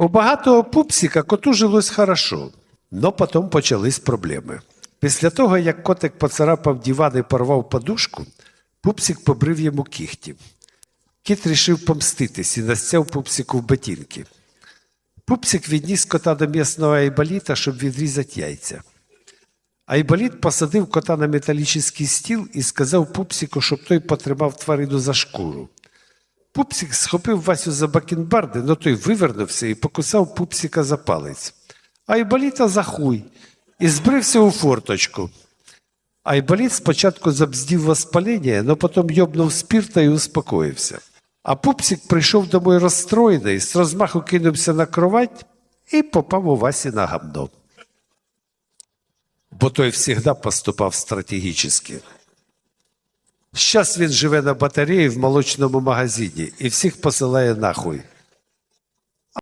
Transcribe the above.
У багатого пупсика коту жилось хорошо, но потім почались проблеми. Після того, як котик поцарапав диван і порвав подушку, пупсик побрив йому кіхті. Кіт рішив помститись і настяв пупсику в ботинки. Пупсик відніс кота до місного айболіта, щоб відрізати яйця. Айболіт посадив кота на металічний стіл і сказав пупсику, щоб той потримав тварину за шкуру. Пупсик схопив Васю за бакенбарди, но той вивернувся і покусав пупсика за палець. Айболіта за хуй і збрився у форточку. Айболіт спочатку забздів воспалення, но потім йобнув спірта і успокоївся. А пупсик прийшов домой розстроєний, з розмаху кинувся на кровать і попав у Васі на гамно. Бо той завжди поступав стратегічно. Щас він живе на батареї в молочному магазині і всіх посилає нахуй.